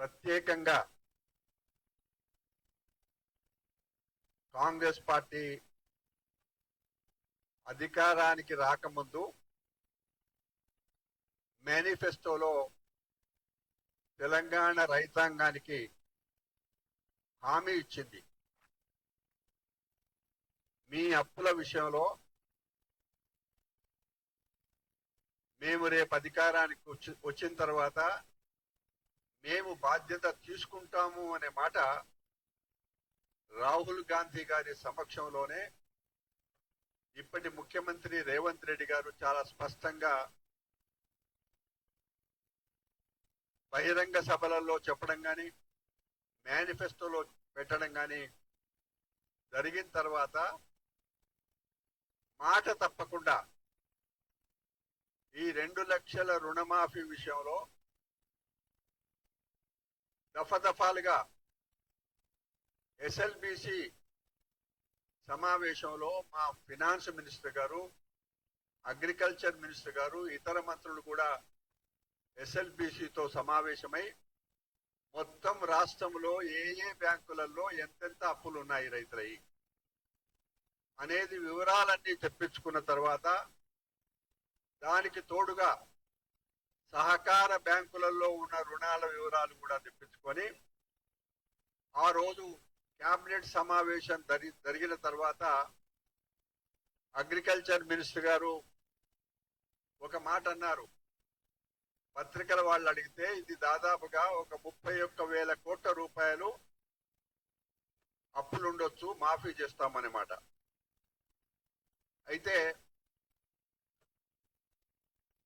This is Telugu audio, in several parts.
ప్రత్యేకంగా కాంగ్రెస్ పార్టీ అధికారానికి రాకముందు మేనిఫెస్టోలో తెలంగాణ రైతాంగానికి హామీ ఇచ్చింది. మీ అప్పుల విషయంలో మేము రేపు అధికారానికి వచ్చి వచ్చిన తర్వాత మేము బాధ్యత తీసుకుంటాము అనే మాట రాహుల్ గాంధీ గారి సమక్షంలోనే ఇప్పటి ముఖ్యమంత్రి రేవంత్ రెడ్డి గారు చాలా స్పష్టంగా బహిరంగ సభలలో చెప్పడం కానీ మేనిఫెస్టోలో పెట్టడం కానీ జరిగిన తర్వాత మాట తప్పకుండా ఈ రెండు లక్షల రుణమాఫీ విషయంలో దఫదఫాలుగా ఎస్ఎల్బిసి సమావేశంలో మా ఫినాన్స్ మినిస్టర్ గారు అగ్రికల్చర్ మినిస్టర్ గారు ఇతర మంత్రులు కూడా ఎస్ఎల్బిసితో సమావేశమై మొత్తం రాష్ట్రంలో ఏ ఏ బ్యాంకులలో ఎంతెంత అప్పులు ఉన్నాయి రైతులవి అనేది వివరాలన్నీ తెప్పించుకున్న తర్వాత దానికి తోడుగా సహకార బ్యాంకులలో ఉన్న రుణాల వివరాలు కూడా తెప్పించుకొని ఆ రోజు కేబినెట్ సమావేశం జరిగిన తర్వాత అగ్రికల్చర్ మినిస్టర్ గారు ఒక మాట అన్నారు. పత్రికల వాళ్ళు అడిగితే ఇది దాదాపుగా ఒక ముప్పై ఒక్క వేల కోట్ల రూపాయలు అప్పులుండొచ్చు మాఫీ చేస్తామన్నమాట అయితే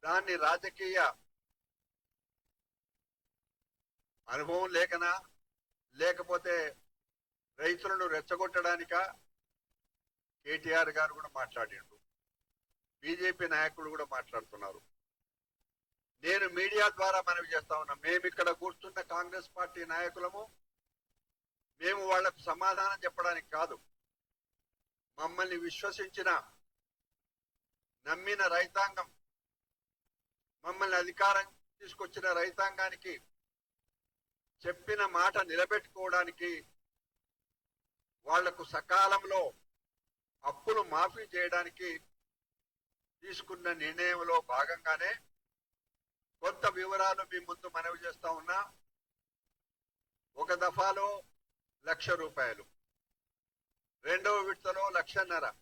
దాన్ని రాజకీయ అనుభవం లేకనా? లేకపోతే రైతులను రెచ్చగొట్టడానిక? కేటీఆర్ గారు కూడా మాట్లాడిండు. బీజేపీ నాయకులు కూడా మాట్లాడుతున్నారు. నేను మీడియా ద్వారా మనవి చేస్తా ఉన్నా మేము ఇక్కడ కూర్చున్న కాంగ్రెస్ పార్టీ నాయకులము మేము వాళ్ళకు సమాధానం చెప్పడానికి కాదు. మమ్మల్ని విశ్వసించిన నమ్మిన రైతాంగం మమ్మల్ని అధికారం తీసుకొచ్చిన రైతాంగానికి చెప్పిన మాట నిలబెట్టుకోవడానికి వాళ్ళకు సకాలంలో అప్పులు మాఫీ చేయడానికి తీసుకున్న నిర్ణయంలో భాగంగానే కొంత వివరాలు మీ ముందు మనవి చేస్తా ఉన్నా. ఒక దఫాలో లక్ష రూపాయలు రెండవ విడతలో లక్షన్నర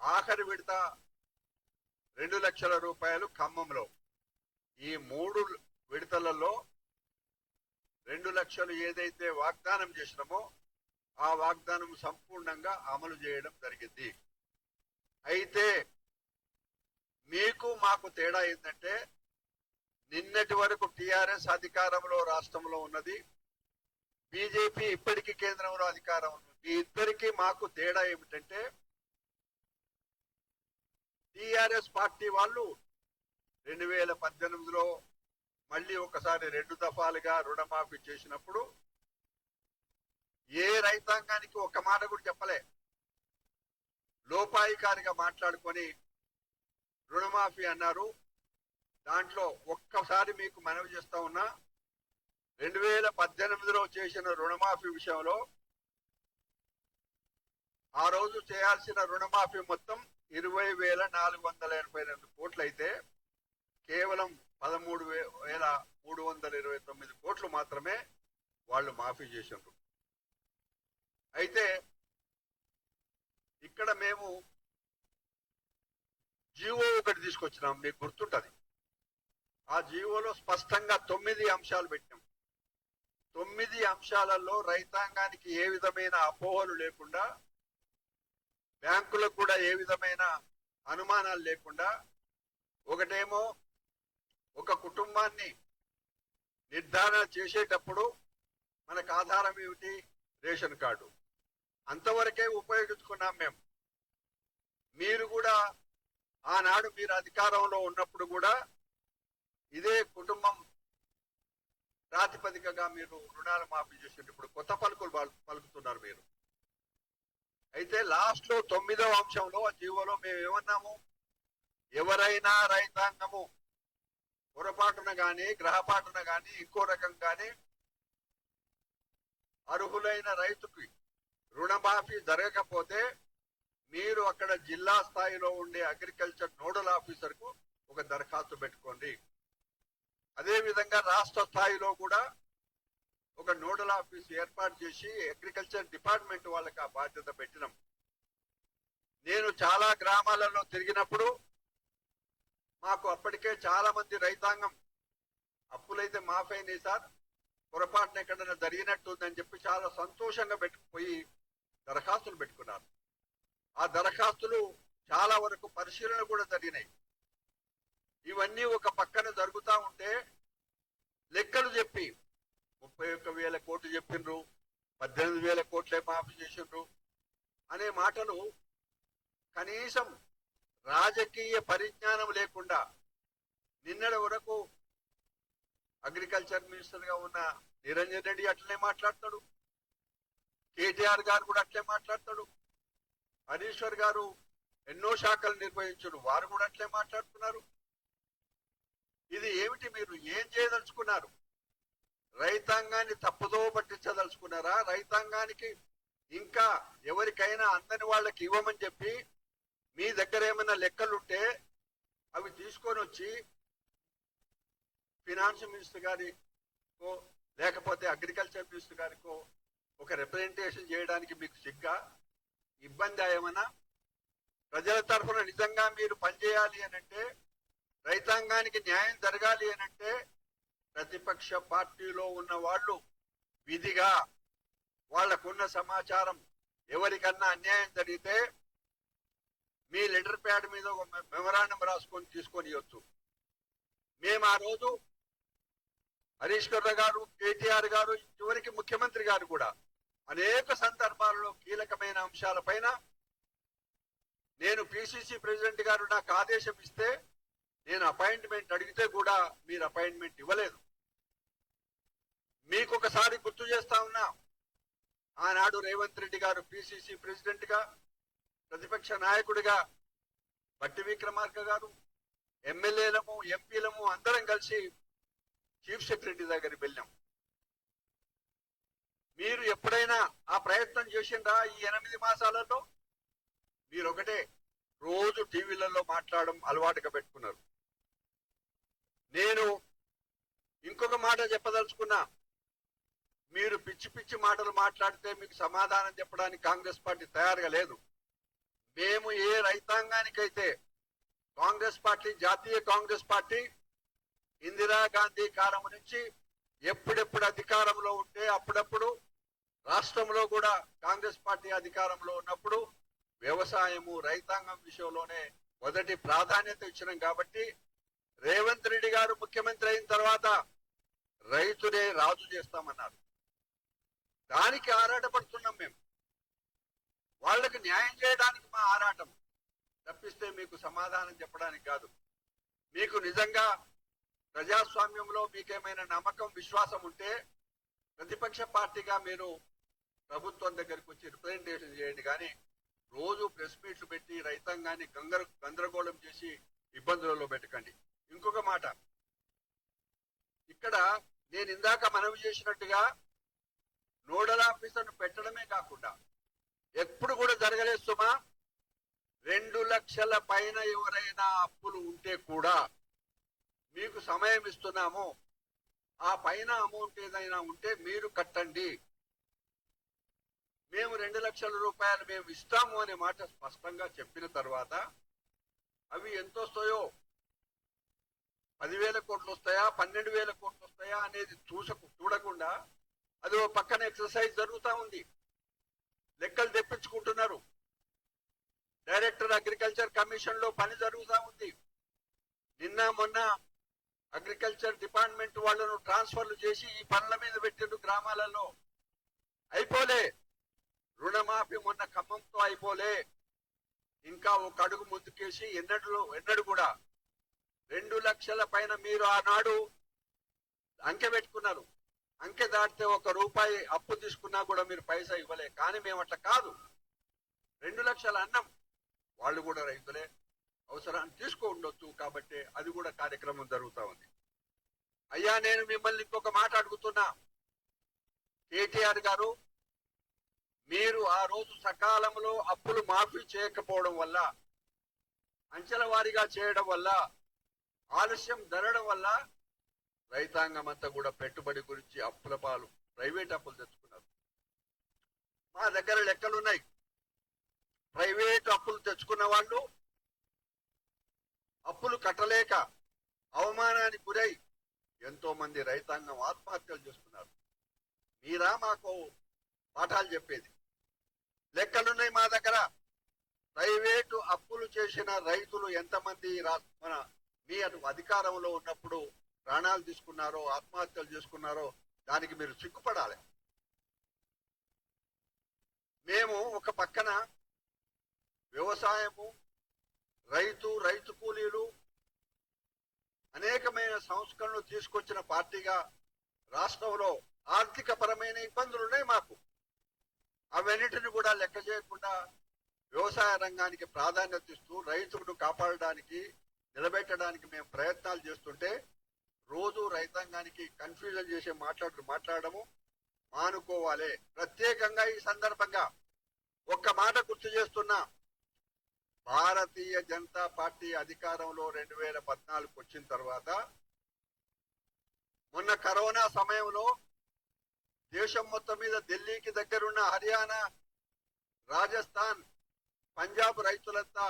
ఆఖరి విడత రెండు లక్షల రూపాయలు ఖమ్మంలో. ఈ మూడు విడతలలో రెండు లక్షలు ఏదైతే వాగ్దానం చేసినామో ఆ వాగ్దానం సంపూర్ణంగా అమలు చేయడం జరిగింది. అయితే మీకు మాకు తేడా ఏంటంటే నిన్నటి వరకు టిఆర్ఎస్ అధికారంలో రాష్ట్రంలో ఉన్నది. బీజేపీ ఇప్పటికీ కేంద్రంలో అధికారం ఉంది. ఈ ఇద్దరికి మాకు తేడా ఏమిటంటే టిఆర్ఎస్ పార్టీ వాళ్ళు రెండు వేల పద్దెనిమిదిలో మళ్ళీ ఒకసారి రెండు దఫాలుగా రుణమాఫీ చేసినప్పుడు ఏ రైతాంగానికి ఒక మాట కూడా చెప్పలే. లోపాయికారిగా మాట్లాడుకొని రుణమాఫీ అన్నారు. దాంట్లో ఒక్కసారి మీకు మనవి చేస్తా ఉన్నా రెండు వేల పద్దెనిమిదిలో చేసిన రుణమాఫీ విషయంలో ఆ రోజు చేయాల్సిన రుణమాఫీ మొత్తం ఇరవై వేల నాలుగు వందల ఎనభై రెండు కోట్లు అయితే కేవలం పదమూడు వేల మూడు వందల ఇరవై తొమ్మిది కోట్లు మాత్రమే వాళ్ళు మాఫీ చేసిండ్రు. అయితే ఇక్కడ మేము జీవో ఒకటి తీసుకొచ్చినాం మీకు గుర్తుంటది. ఆ జీవోలో స్పష్టంగా తొమ్మిది అంశాలు పెట్టాం తొమ్మిది అంశాలలో రైతాంగానికి ఏ విధమైన అపోహలు లేకుండా బ్యాంకులకు కూడా ఏ విధమైన అనుమానాలు లేకుండా ఒకటేమో ఒక కుటుంబాన్ని నిర్ధారణ చేసేటప్పుడు మనకు ఆధారం ఏమిటి? Ration card. అంతవరకే ఉపయోగించుకున్నాం మేము. మీరు కూడా ఆనాడు మీరు అధికారంలో ఉన్నప్పుడు కూడా ఇదే కుటుంబం ప్రాతిపదికగా మీరు రుణాలు మాఫీ చేసిండ్రు ఇప్పుడు కొత్త పలుకులు పలుకుతున్నారు మీరు. అయితే లాస్ట్లో తొమ్మిదవ అంశంలో జీవోలో మేము ఏమన్నాము ఎవరైనా రైతాంగము పొరపాటున కానీ గ్రహపాటున కానీ ఇంకో రకం కానీ అర్హులైన రైతుకి రుణమాఫీ జరగకపోతే మీరు అక్కడ జిల్లా స్థాయిలో ఉండే అగ్రికల్చర్ నోడల్ ఆఫీసర్కు ఒక దరఖాస్తు పెట్టుకోండి. అదేవిధంగా రాష్ట్ర స్థాయిలో కూడా ఒక నోడల్ ఆఫీస్ ఏర్పాటు చేసి అగ్రికల్చర్ డిపార్ట్మెంట్ వాళ్ళకి ఆ బాధ్యత పెట్టినాం. నేను చాలా గ్రామాలలో తిరిగినప్పుడు మాకు అప్పటికే చాలా మంది రైతాంగం అప్పులైతే మాఫైనాయి సార్. పొరపాటున ఎక్కడైనా జరిగినట్టుందని చెప్పి చాలా సంతోషంగా పెట్టుకుపోయి దరఖాస్తులు పెట్టుకున్నారు. ఆ దరఖాస్తులు చాలా వరకు పరిశీలన కూడా జరిగినాయి. ఇవన్నీ ఒక పక్కన జరుగుతా ఉంటే లెక్కలు చెప్పి ముప్పై ఒక్క వేల కోట్లు చెప్పిండ్రు పద్దెనిమిది వేల కోట్లే మాఫీ చేసిండ్రు అనే మాటలు కనీసం రాజకీయ పరిజ్ఞానం లేకుండా నిన్నటి వరకు అగ్రికల్చర్ మినిస్టర్గా ఉన్న నిరంజన్ రెడ్డి అట్లనే మాట్లాడతాడు. కేటీఆర్ గారు కూడా అట్లే మాట్లాడతాడు. హరీశ్వర్ గారు ఎన్నో శాఖలు నిర్వహించారు వారు కూడా అట్లే మాట్లాడుతున్నారు. ఇది ఏమిటి మీరు ఏం చేయదలుచుకున్నారు? రైతాంగాన్ని తప్పుదో పట్టించదలుచుకున్నారా? రైతాంగానికి ఇంకా ఎవరికైనా అందని వాళ్ళకి ఇవ్వమని చెప్పి మీ దగ్గర ఏమైనా లెక్కలుంటే అవి తీసుకొని వచ్చి ఫినాన్స్ మినిస్టర్ గారికో లేకపోతే అగ్రికల్చర్ మినిస్టర్ గారికో ఒక రిప్రజెంటేషన్ చేయడానికి మీకు సిగ్గా? ఇబ్బంది ఏమైనా? ప్రజల తరఫున నిజంగా మీరు పనిచేయాలి అనంటే రైతాంగానికి న్యాయం జరగాలి అనంటే ప్రతిపక్ష పార్టీలో ఉన్న వాళ్ళు విధిగా వాళ్ళకున్న సమాచారం ఎవరికన్నా అన్యాయం జరిగితే మీ లెటర్ ప్యాడ్ మీద ఒక మెమరాండం రాసుకొని తీసుకొని ఇవ్వచ్చు మేము ఆ రోజు హరీశ్వర గారు కేటీఆర్ గారు చివరికి ముఖ్యమంత్రి గారు కూడా అనేక సందర్భాలలో కీలకమైన అంశాలపైన నేను పిసిసి ప్రెసిడెంట్ గారు నాకు ఆదేశం ఇస్తే నేను అపాయింట్మెంట్ అడిగితే కూడా మీరు అపాయింట్మెంట్ ఇవ్వలేదు. మీకు ఒకసారి గుర్తు చేస్తా ఉన్నా ఆనాడు రేవంత్ రెడ్డి గారు పిసిసి ప్రెసిడెంట్గా ప్రతిపక్ష నాయకుడిగా బట్టి విక్రమార్క గారు ఎమ్మెల్యేలము ఎంపీలము అందరం కలిసి చీఫ్ సెక్రటరీ దగ్గరికి వెళ్ళాం. మీరు ఎప్పుడైనా ఆ ప్రయత్నం చేసిండా ఈ ఎనిమిది మాసాలలో? మీరు ఒకటే రోజు టీవీలలో మాట్లాడడం అలవాటుగా పెట్టుకున్నారు. నేను ఇంకొక మాట చెప్పదలుచుకున్నా. మీరు పిచ్చి పిచ్చి మాటలు మాట్లాడితే మీకు సమాధానం చెప్పడానికి కాంగ్రెస్ పార్టీ తయారుగా లేదు. మేము ఏ రైతాంగానికైతే కాంగ్రెస్ పార్టీ జాతీయ కాంగ్రెస్ పార్టీ ఇందిరాగాంధీ కాలం నుంచి ఎప్పుడెప్పుడు అధికారంలో ఉంటే అప్పుడప్పుడు రాష్ట్రంలో కూడా కాంగ్రెస్ పార్టీ అధికారంలో ఉన్నప్పుడు వ్యవసాయము రైతాంగం విషయంలోనే మొదటి ప్రాధాన్యత ఇచ్చినాం కాబట్టి రేవంత్ రెడ్డి గారు ముఖ్యమంత్రి అయిన తర్వాత రైతునే రాజు చేస్తామన్నారు. దానికి ఆరాటపడుతున్నాం మేము. వాళ్ళకి న్యాయం చేయడానికి మా ఆరాటం. తప్పిస్తే మీకు సమాధానం చెప్పడానికి కాదు. మీకు నిజంగా ప్రజాస్వామ్యంలో మీకేమైనా నమ్మకం విశ్వాసం ఉంటే ప్రతిపక్ష పార్టీగా మీరు ప్రభుత్వం దగ్గరికి వచ్చి రిప్రజెంటేషన్ చేయండి. కానీ రోజు ప్రెస్ మీట్లు పెట్టి రైతాంగాన్ని గందర గందరగోళం చేసి ఇబ్బందులలో పెట్టకండి. ఇంకొక మాట. ఇక్కడ నేను ఇందాక మనవి చేసినట్టుగా నోడల్ ఆఫీసర్ను పెట్టడమే కాకుండా ఎప్పుడు కూడా జరగలేదు సుమా. రెండు లక్షల పైన ఎవరైనా అప్పులు ఉంటే కూడా మీకు సమయం ఇస్తున్నాము. ఆ పైన అమౌంట్ ఏదైనా ఉంటే మీరు కట్టండి. మేము రెండు లక్షల రూపాయలు మేము ఇస్తాము అనే మాట స్పష్టంగా చెప్పిన తర్వాత అవి ఎంత వస్తాయో? పదివేల కోట్లు వస్తాయా? పన్నెండు వేల కోట్లు వస్తాయా అనేది చూసకు చూడకుండా అది ఓ పక్కన ఎక్సర్సైజ్ జరుగుతూ ఉంది. లెక్కలు తెప్పించుకుంటున్నారు. డైరెక్టర్ అగ్రికల్చర్ కమిషన్లో పని జరుగుతూ ఉంది. నిన్న మొన్న అగ్రికల్చర్ డిపార్ట్మెంట్ వాళ్ళను ట్రాన్స్ఫర్లు చేసి ఈ పనుల మీద పెట్టిండు గ్రామాలలో. అయిపోలే. రుణమాఫీ మొన్న ఖమ్మంతో అయిపోలే. ఇంకా ఒక అడుగు ముందుకేసి ఎన్నడూ ఎన్నడు కూడా రెండు లక్షల పైన మీరు ఆనాడు అంకె పెట్టుకున్నారు. అంకె దాటితే ఒక రూపాయి అప్పు తీసుకున్నా కూడా మీరు పైసా ఇవ్వలే. కానీ మేము అట్లా కాదు. రెండు లక్షల అన్నం వాళ్ళు కూడా రైతులే. అవసరాన్ని తీసుకో ఉండొచ్చు కాబట్టి అది కూడా కార్యక్రమం జరుగుతూ ఉంది. అయ్యా నేను మిమ్మల్ని ఇంకొక మాట అడుగుతున్నా. కేటీఆర్ గారు మీరు ఆ రోజు సకాలంలో అప్పులు మాఫీ చేయకపోవడం వల్ల అంచెల వారీగా చేయడం వల్ల ఆలస్యం జరగడం వల్ల రైతాంగం అంతా కూడా పెట్టుబడి గురించి అప్పుల పాలు ప్రైవేట్ అప్పులు తెచ్చుకున్నారు. మా దగ్గర లెక్కలున్నాయి. ప్రైవేట్ అప్పులు తెచ్చుకున్న వాళ్ళు అప్పులు కట్టలేక అవమానానికి గురై ఎంతో మంది రైతాంగం ఆత్మహత్యలు చేసుకున్నారు మీరా మాకు పాఠాలు చెప్పేది. లెక్కలున్నాయి మా దగ్గర. ప్రైవేటు అప్పులు చేసిన రైతులు ఎంతమంది రా- మన మీ అటు అధికారంలో ఉన్నప్పుడు ప్రాణాలు తీసుకున్నారో ఆత్మహత్యలు చేసుకున్నారో దానికి మీరు సిగ్గుపడాలి. మేము ఒక పక్కన వ్యవసాయము రైతు రైతు కూలీలు అనేకమైన సంస్కరణలు తీసుకొచ్చిన పార్టీగా రాష్ట్రంలో ఆర్థిక పరమైన ఇబ్బందులు ఉన్నాయి మాకు. అవన్నిటిని కూడా లెక్క చేయకుండా వ్యవసాయ రంగానికి ప్రాధాన్యత ఇస్తూ రైతులను కాపాడడానికి నిలబెట్టడానికి మేము ప్రయత్నాలు చేస్తుంటే రోజు రైతాంగానికి కన్ఫ్యూజన్ చేసే మాట్లాడు మాట్లాడము మానుకోవాలి. ప్రత్యేకంగా ఈ సందర్భంగా ఒక్క మాట గుర్తు చేస్తున్నా. భారతీయ జనతా పార్టీ అధికారంలో రెండు వేల పద్నాలుగు వచ్చిన తర్వాత మొన్న కరోనా సమయంలో దేశం మొత్తం మీద ఢిల్లీకి దగ్గరున్న హర్యానా రాజస్థాన్ పంజాబ్ రైతులంతా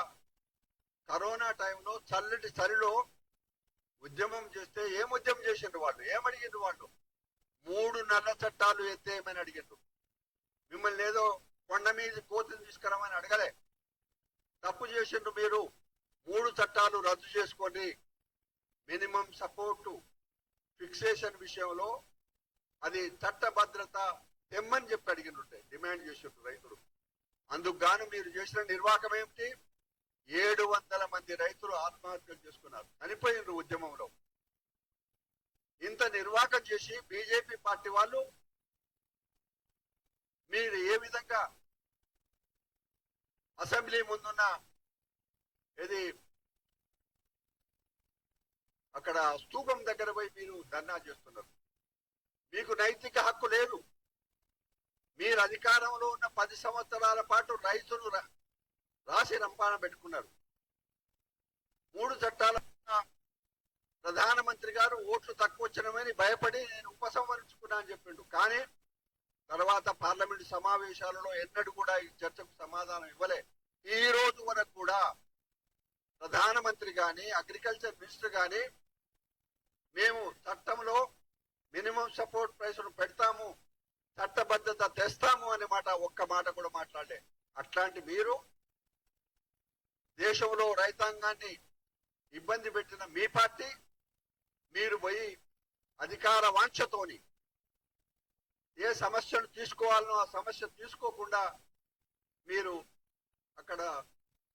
కరోనా టైంలో చల్లటి చలిలో ఉద్యమం చేస్తే ఏం ఉద్యమం చేసిండ్రు వాళ్ళు? ఏమడిగిండ్రు వాళ్ళు? మూడు నల్ల చట్టాలు ఎత్తేయమని అడిగిండ్రు? మిమ్మల్ని ఏదో కొండ మీద కోతిని తీసుకురామని అడగలే. తప్పు చేసిండ్రు మీరు. మూడు చట్టాలు రద్దు చేసుకోండి. మినిమం సపోర్టు ఫిక్సేషన్ విషయంలో అది చట్టభద్రత తెమ్మని చెప్పి అడిగినట్టే డిమాండ్ చేసిండ్రు రైతులు. అందుకు గాను మీరు చేసిన నిర్వాహకం ఏమిటి? ఏడు వందల మంది రైతులు ఆత్మహత్యలు చేసుకున్నారు. చనిపోయినరు ఉద్యమంలో. ఇంత నిర్వాహకం చేసి బీజేపీ పార్టీ వాళ్ళు మీరు ఏ విధంగా అసెంబ్లీ ముందున్న ఇది అక్కడ స్తూపం దగ్గర పోయి మీరు ధర్నా చేస్తున్నారు. మీకు నైతిక హక్కు లేదు. మీరు అధికారంలో ఉన్న పది సంవత్సరాల పాటు రైతులు రాసి రంపాన పెట్టుకున్నారు మూడు చట్టాల ప్రధానమంత్రి గారు ఓట్లు తక్కువ వచ్చినమని భయపడి నేను ఉపసంహరించుకున్నా అని చెప్పిండు. కానీ తర్వాత పార్లమెంట్ సమావేశాలలో ఎన్నడూ కూడా ఈ చర్చకు సమాధానం ఇవ్వలే. ఈ రోజు వరకు కూడా ప్రధానమంత్రి కానీ అగ్రికల్చర్ మినిస్టర్ కానీ మేము చట్టంలో మినిమం సపోర్ట్ ప్రైస్ను పెడతాము చట్టబద్ధత తెస్తాము అనే మాట ఒక్క మాట కూడా మాట్లాడలే. అట్లాంటి మీరు దేశంలో రైతాంగాన్ని ఇబ్బంది పెట్టిన మీ పార్టీ మీరు పోయి అధికార వాంఛతోని ఏ సమస్యను తీసుకోవాలనో ఆ సమస్య తీసుకోకుండా మీరు అక్కడ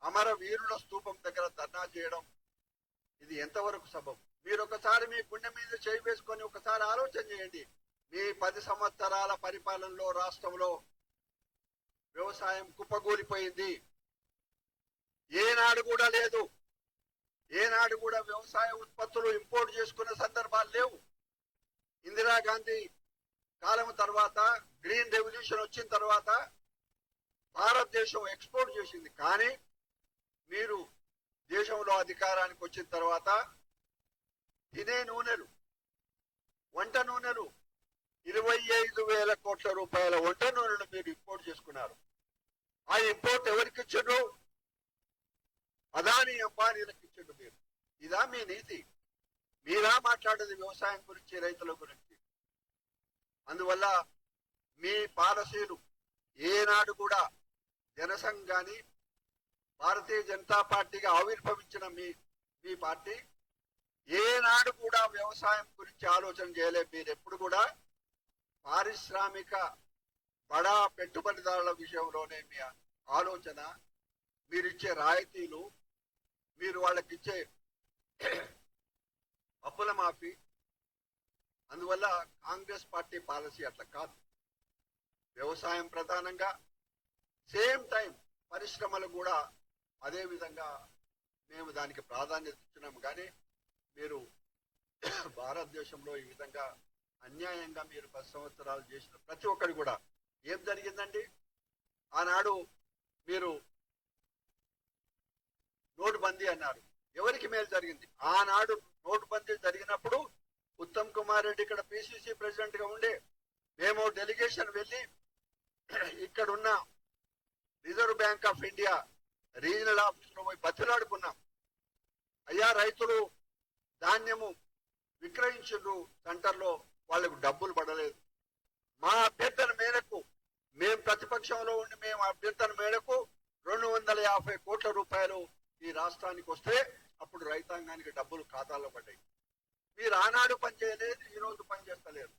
అమర వీరుల స్తూపం దగ్గర ధర్నా చేయడం ఇది ఎంతవరకు సబం మీరు ఒకసారి మీ గుండె మీద చేయి వేసుకొని ఒకసారి ఆలోచన చేయండి. మీ పది సంవత్సరాల పరిపాలనలో రాష్ట్రంలో వ్యవసాయం కుప్పగూలిపోయింది ఏనాడు కూడా లేదు. ఏనాడు కూడా వ్యవసాయ ఉత్పత్తులు ఇంపోర్ట్ చేసుకునే సందర్భాలు లేవు. ఇందిరాగాంధీ కాలం తర్వాత గ్రీన్ రెవల్యూషన్ వచ్చిన తర్వాత భారతదేశం ఎక్స్పోర్ట్ చేసింది. కానీ మీరు దేశంలో అధికారానికి వచ్చిన తర్వాత తినే నూనెలు వంట నూనెలు ఇరవై ఐదు వేల కోట్ల రూపాయల వంట నూనెలు మీరు ఇంపోర్ట్ చేసుకున్నారు. ఆ ఇంపోర్ట్ ఎవరికి ఇచ్చారు? అదాని అంబానీలకు ఇచ్చిండు మీరు ఇదా మీ నీతి. మీరా మాట్లాడేది వ్యవసాయం గురించి రైతుల గురించి. అందువల్ల మీ పాలసీలు ఏనాడు కూడా జనసంఘ్ కానీ భారతీయ జనతా పార్టీగా ఆవిర్భవించిన మీ మీ పార్టీ ఏనాడు కూడా వ్యవసాయం గురించి ఆలోచన చేయలేదు మీరు ఎప్పుడు కూడా పారిశ్రామిక బడా పెట్టుబడిదారుల విషయంలోనే మీ ఆలోచన మీరిచ్చే రాయితీలు మీరు వాళ్ళకి ఇచ్చే అప్పుల మాఫీ అందువల్ల కాంగ్రెస్ పార్టీ పాలసీ అట్లా కాదు. వ్యవసాయం ప్రధానంగా సేమ్ టైం పరిశ్రమలు కూడా అదే విధంగా మేము దానికి ప్రాధాన్యత ఇచ్చినాము కానీ మీరు భారతదేశంలో ఈ విధంగా అన్యాయంగా మీరు పది సంవత్సరాలు చేసిన ప్రతి ఒక్కరు కూడా ఏం జరిగిందండి? ఆనాడు మీరు నోటుబందీ అన్నారు. ఎవరికి మేలు జరిగింది? ఆనాడు నోటుబందీ జరిగినప్పుడు ఉత్తమ్ కుమార్ రెడ్డి ఇక్కడ పిసిసి ప్రెసిడెంట్గా ఉండే. మేము డెలిగేషన్ వెళ్ళి ఇక్కడున్న Reserve Bank of India regional ఆఫీస్లో పోయి బతిలాడుకున్నాం. అయ్యా రైతులు ధాన్యము విక్రయించు సెంటర్లో వాళ్ళకు డబ్బులు పడలేదు. మా అభ్యర్థన మేరకు మేము ప్రతిపక్షంలో ఉండి మేము అభ్యర్థన మేరకు రెండు వందల యాభై కోట్ల రూపాయలు ఈ రాష్ట్రానికి వస్తే అప్పుడు రైతాంగానికి డబ్బులు ఖాతాలో పడ్డాయి. మీరు ఆనాడు పనిచేయలేదు ఈ రోజు పనిచేస్తలేరు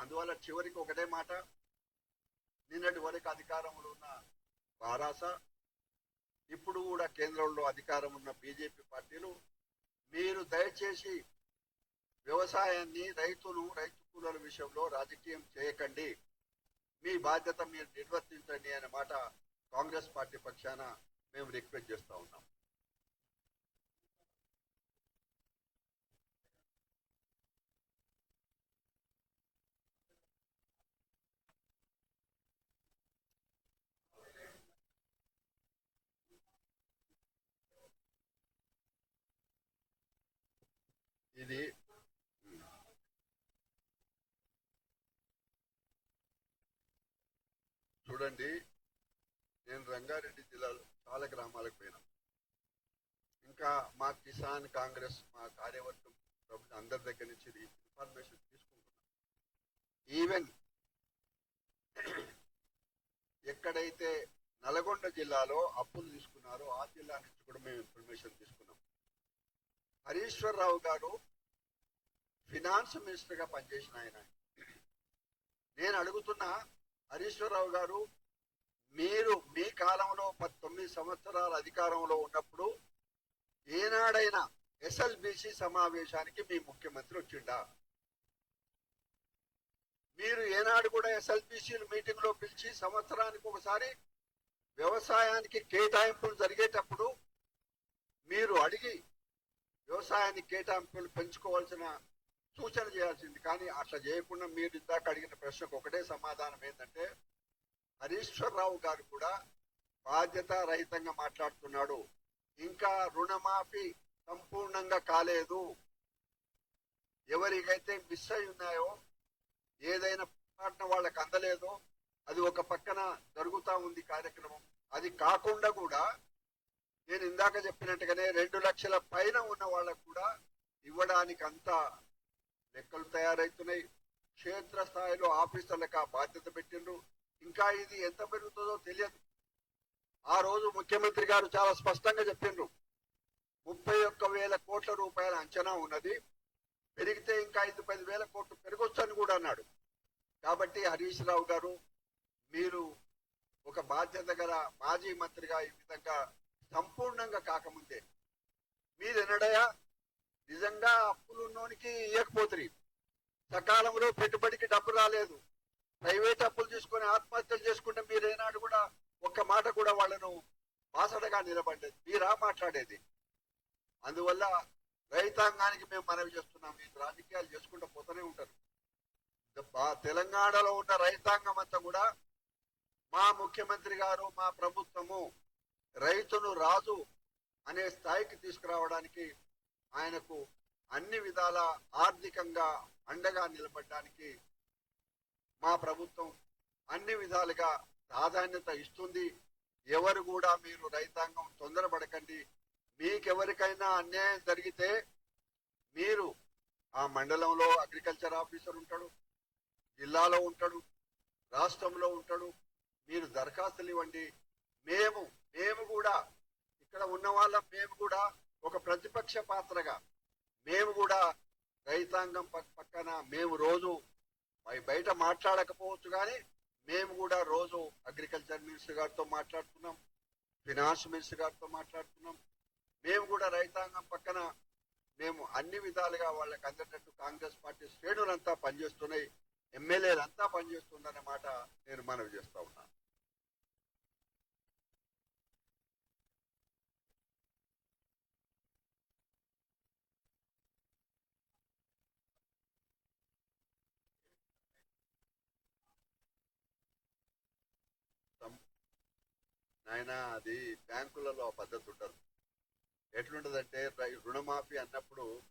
అందువల్ల చివరికి ఒకటే మాట నిన్నటి వరకు అధికారంలో ఉన్న బారాస ఇప్పుడు కూడా కేంద్రంలో అధికారం ఉన్న బీజేపీ పార్టీలు మీరు దయచేసి వ్యవసాయాన్ని రైతులు రైతు కూలీల విషయంలో రాజకీయం చేయకండి. మీ బాధ్యత మీరు నిర్వర్తించండి అనే మాట కాంగ్రెస్ పార్టీ పక్షాన మేము రిక్వెస్ట్ చేస్తూ ఉన్నాం. ఇది చూడండి నేను రంగారెడ్డి జిల్లాలో చాలా గ్రామాలకు పోయినాం. ఇంకా మా కిసాన్ కాంగ్రెస్ మా కార్యవర్గం ప్రభుత్వం అందరి దగ్గర నుంచి ఇన్ఫర్మేషన్ తీసుకుంటున్నాం. ఈవెన్ ఎక్కడైతే నల్గొండ జిల్లాలో అప్పులు తీసుకున్నారో ఆ జిల్లా నుంచి కూడా మేము ఇన్ఫర్మేషన్ తీసుకున్నాం. హరీశ్వరరావు గారు ఫినాన్స్ మినిస్టర్గా పనిచేసిన ఆయన. నేను అడుగుతున్నా హరీశ్వరరావు గారు మీరు మీ కాలంలో తొమ్మిది సంవత్సరాల అధికారంలో ఉన్నప్పుడు ఏనాడైనా ఎస్ఎల్బిసి సమావేశానికి మీ ముఖ్యమంత్రి వచ్చిండా? మీరు ఏనాడు కూడా ఎస్ఎల్బిసిలు మీటింగ్లో పిలిచి సంవత్సరానికి ఒకసారి వ్యవసాయానికి కేటాయింపులు జరిగేటప్పుడు మీరు అడిగి వ్యవసాయానికి కేటాయింపులు పెంచుకోవాల్సిన సూచన చేయాల్సింది. కానీ అట్లా చేయకుండా మీరు ఇందాక అడిగిన ప్రశ్నకు ఒకటే సమాధానం ఏంటంటే హరీశ్వరరావు గారు కూడా బాధ్యత రహితంగా మాట్లాడుతున్నాడు. ఇంకా రుణమాఫీ సంపూర్ణంగా కాలేదు. ఎవరికైతే మిస్ అయి ఉన్నాయో ఏదైనా పొరపాటున వాళ్ళకి అందలేదో అది ఒక పక్కన జరుగుతా ఉంది కార్యక్రమం. అది కాకుండా కూడా నేను ఇందాక చెప్పినట్టుగానే రెండు లక్షల పైన ఉన్న వాళ్ళకు కూడా ఇవ్వడానికి అంతా లెక్కలు తయారవుతున్నాయి క్షేత్ర స్థాయిలో ఆఫీసర్లకు ఆ బాధ్యత పెట్టిండ్రు. ఇంకా ఇది ఎంత పెరుగుతుందో తెలియదు. ఆ రోజు ముఖ్యమంత్రి గారు చాలా స్పష్టంగా చెప్పిండ్రు. ముప్పై ఒక్క వేల కోట్ల రూపాయల అంచనా ఉన్నది. పెరిగితే ఇంకా ఐదు పది వేల కోట్లు పెరగొచ్చు అని కూడా అన్నాడు. కాబట్టి హరీష్ రావు గారు మీరు ఒక బాధ్యత గల మాజీ మంత్రిగా ఈ విధంగా సంపూర్ణంగా కాకముందే మీరు ఎన్నడయా నిజంగా అప్పులున్నోనికి ఇవ్వకపోతుంది సకాలంలో పెట్టుబడికి డబ్బు రాలేదు. ప్రైవేట్ అప్పులు తీసుకొని ఆత్మహత్యలు చేసుకుంటే మీరు ఏనాడు కూడా ఒక్క మాట కూడా వాళ్ళను బాసడగా నిలబడ్డది. మీరా మాట్లాడేది? అందువల్ల రైతాంగానికి మేము మనవి చేస్తున్నాం. మీరు రాజకీయాలు చేసుకుంటూ పోతూనే ఉంటారు. తెలంగాణలో ఉన్న రైతాంగం అంతా కూడా మా ముఖ్యమంత్రి గారు మా ప్రభుత్వము రైతును రాజు అనే స్థాయికి తీసుకురావడానికి ఆయనకు అన్ని విధాల ఆర్థికంగా అండగా నిలబడడానికి మా ప్రభుత్వం అన్ని విధాలుగా ప్రాధాన్యత ఇస్తుంది. ఎవరు కూడా మీరు రైతాంగం తొందరపడకండి. మీకెవరికైనా అన్యాయం జరిగితే మీరు ఆ మండలంలో అగ్రికల్చర్ ఆఫీసర్ ఉంటాడు జిల్లాలో ఉంటాడు రాష్ట్రంలో ఉంటాడు. మీరు దరఖాస్తులు ఇవ్వండి. మేము మేము కూడా ఇక్కడ ఉన్న వాళ్ళ మేము కూడా ఒక ప్రతిపక్ష పాత్రగా మేము కూడా రైతాంగం పక్కన మేము రోజు బయట మాట్లాడకపోవచ్చు కానీ మేము కూడా రోజు అగ్రికల్చర్ మినిస్టర్ గారితో మాట్లాడుతున్నాం ఫినాన్స్ మినిస్టర్ గారితో మాట్లాడుతున్నాం. మేము కూడా రైతాంగం పక్కన మేము అన్ని విధాలుగా వాళ్ళకి అందేటట్టు కాంగ్రెస్ పార్టీ శ్రేణులంతా పనిచేస్తున్నాయి ఎమ్మెల్యేలంతా పనిచేస్తుందనే మాట నేను మనవి చేస్తా ఉన్నాను. ఆయన అది బ్యాంకులలో పద్ధతి ఉండదు. ఎట్లుంటదంటే రై- రుణమాఫీ అన్నప్పుడు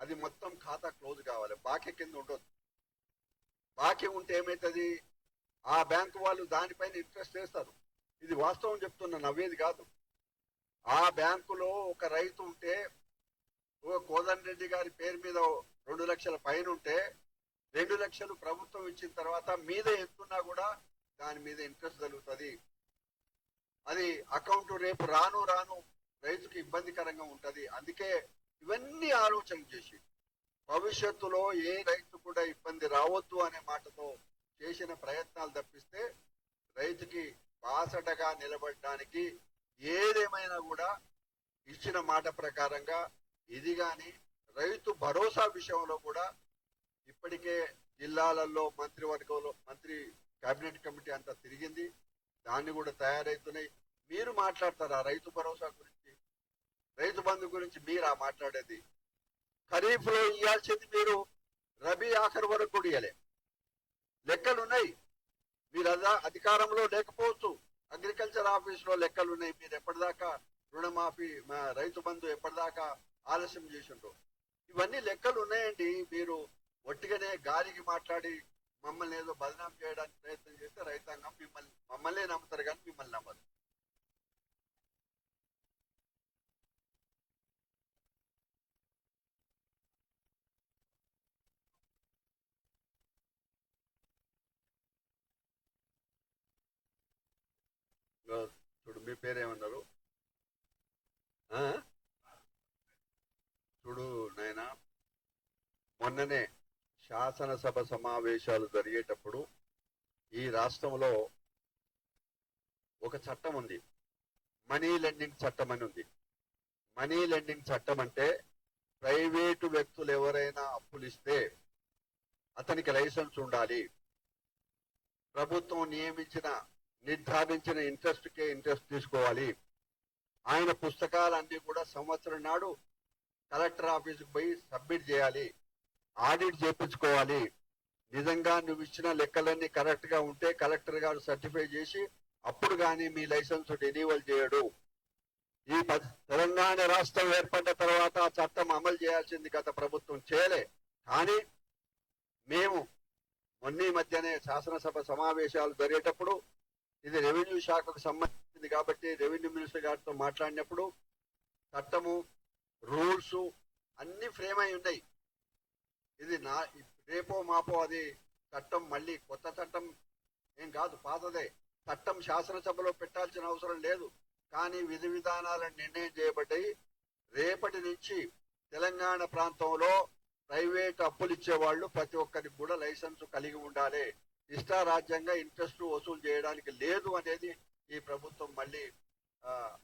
అది మొత్తం ఖాతా క్లోజ్ కావాలి. బాకీ కింద ఉండదు బాకీ ఉంటే ఏమవుతుంది ఆ బ్యాంకు వాళ్ళు దానిపైన ఇంట్రెస్ట్ వేస్తారు. ఇది వాస్తవం చెప్తున్న నవ్వేది కాదు. ఆ బ్యాంకులో ఒక రైతు ఉంటే ఓ కోదండ రెడ్డి గారి పేరు మీద రెండు లక్షల పైన ఉంటే రెండు లక్షలు ప్రభుత్వం ఇచ్చిన తర్వాత మీద ఎంతున్నా కూడా దాని మీద ఇంట్రెస్ట్ జరుగుతుంది. అది అకౌంట్ రేపు రాను రాను రైతుకి ఇబ్బందికరంగా ఉంటుంది. అందుకే ఇవన్నీ ఆలోచన చేసి భవిష్యత్తులో ఏ రైతు కూడా ఇబ్బంది రావద్దు అనే మాటతో చేసిన ప్రయత్నాలు తప్పిస్తే రైతుకి బాసటగా నిలబడడానికి ఏదేమైనా కూడా ఇచ్చిన మాట ప్రకారంగా ఇది కానీ రైతు భరోసా విషయంలో కూడా ఇప్పటికే జిల్లాలలో మంత్రివర్గంలో మంత్రి కేబినెట్ కమిటీ అంతా తిరిగింది. దాన్ని కూడా తయారవుతున్నాయి మీరు మాట్లాడతారా రైతు భరోసా గురించి. రైతు బంధు గురించి మీరా మాట్లాడేది. ఖరీఫ్లో ఇవ్వాల్సింది మీరు రబీ ఆఖరి వరకు కూడా ఇవ్వలే లెక్కలు ఉన్నాయి మీరు అదా అధికారంలో లేకపోవచ్చు. అగ్రికల్చర్ ఆఫీస్లో లెక్కలు ఉన్నాయి మీరు ఎప్పటిదాకా రుణమాఫీ మా రైతు బంధు ఎప్పటిదాకా ఆలస్యం చేసిండ్రు. ఇవన్నీ లెక్కలు ఉన్నాయండి మీరు ఒట్టిగానే గాలికి మాట్లాడి మమ్మల్ని ఏదో బదనాం చేయడానికి ప్రయత్నం చేస్తే రైతాంగం మిమ్మల్ని మమ్మల్నే నమ్ముతారు కానీ మిమ్మల్ని నమ్మరు చూడు మీ పేరేమన్నారు ఆ? చూడు నాయన మొన్ననే శాసనసభ సమావేశాలు జరిగేటప్పుడు ఈ రాష్ట్రంలో ఒక చట్టం ఉంది. మనీ లెండింగ్ చట్టం అని ఉంది. మనీ లెండింగ్ చట్టం అంటే ప్రైవేటు వ్యక్తులు ఎవరైనా అప్పులు ఇస్తే అతనికి లైసెన్స్ ఉండాలి. ప్రభుత్వం నియమించిన నిర్ధారించిన ఇంట్రెస్ట్కే ఇంట్రెస్ట్ తీసుకోవాలి. ఆయన పుస్తకాలన్నీ కూడా సంవత్సరం నాడు కలెక్టర్ ఆఫీస్కి పోయి సబ్మిట్ చేయాలి. ఆడిట్ చేపించుకోవాలి. నిజంగా నువ్వు ఇచ్చిన లెక్కలన్నీ కరెక్ట్గా ఉంటే కలెక్టర్ గారు సర్టిఫై చేసి అప్పుడు కానీ మీ లైసెన్స్ రెన్యువల్ చేయడు. ఈ తెలంగాణ రాష్ట్రం ఏర్పడిన తర్వాత ఆ చట్టం అమలు చేయాల్సింది గత ప్రభుత్వం చేయలే. కానీ మేము మొన్న మధ్యనే శాసనసభ సమావేశాలు జరిగేటప్పుడు ఇది రెవెన్యూ శాఖకు సంబంధించింది కాబట్టి రెవెన్యూ మినిస్టర్ గారితో మాట్లాడినప్పుడు చట్టము రూల్స్ అన్ని ఫ్రేమ్ అయి ఉన్నాయి. ఇది నా రేపో మాపో అది చట్టం మళ్ళీ కొత్త చట్టం ఏం కాదు పాతదే. చట్టం శాసనసభలో పెట్టాల్సిన అవసరం లేదు. కానీ విధి విధానాలను నిర్ణయం చేయబడ్డాయి. రేపటి నుంచి తెలంగాణ ప్రాంతంలో ప్రైవేట్ అప్పులు ఇచ్చేవాళ్ళు ప్రతి ఒక్కరికి కూడా లైసెన్స్ కలిగి ఉండాలి. ఇష్టారాజ్యంగా ఇంట్రెస్ట్ వసూలు చేయడానికి లేదు అనేది ఈ ప్రభుత్వం మళ్ళీ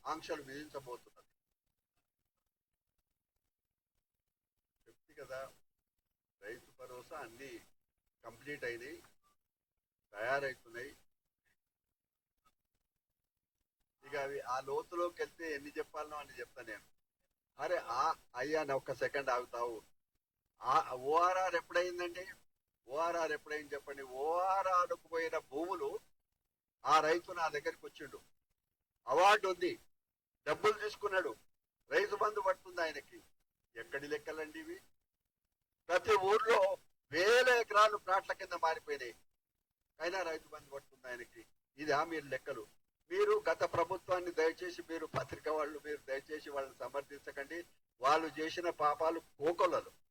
ఆంక్షలు విధించబోతున్నది. కదా. భరోసా అన్ని కంప్లీట్ అయినాయి తయారైతున్నాయి. ఇక అవి ఆ లోతులోకి వెళ్తే ఎన్ని చెప్పాలనో అని చెప్తా నేను. అరే ఆ అయ్యా నా ఒక్క సెకండ్ ఆగుతావు. ఆ ఓఆర్ఆర్ ఎప్పుడైందండి? ఓఆర్ఆర్ ఎప్పుడైంది చెప్పండి. ఓఆర్ఆర్కు పోయిన భూములు ఆ రైతు నా దగ్గరికి వచ్చిండు. అవార్డు ఉంది. డబ్బులు తీసుకున్నాడు. రైతు బంధు పడుతుంది ఆయనకి. ఎక్కడి లెక్కలండి ఇవి? ప్రతి ఊర్లో వేల ఎకరాలు ప్లాట్ల కింద మారిపోయినాయి. అయినా రైతు బంధు పడుతుంది ఆయనకి. ఇదా మీరు లెక్కలు. మీరు గత ప్రభుత్వాన్ని దయచేసి మీరు పత్రిక వాళ్ళు మీరు దయచేసి వాళ్ళని సమర్థించకండి. వాళ్ళు చేసిన పాపాలు కోకొలలు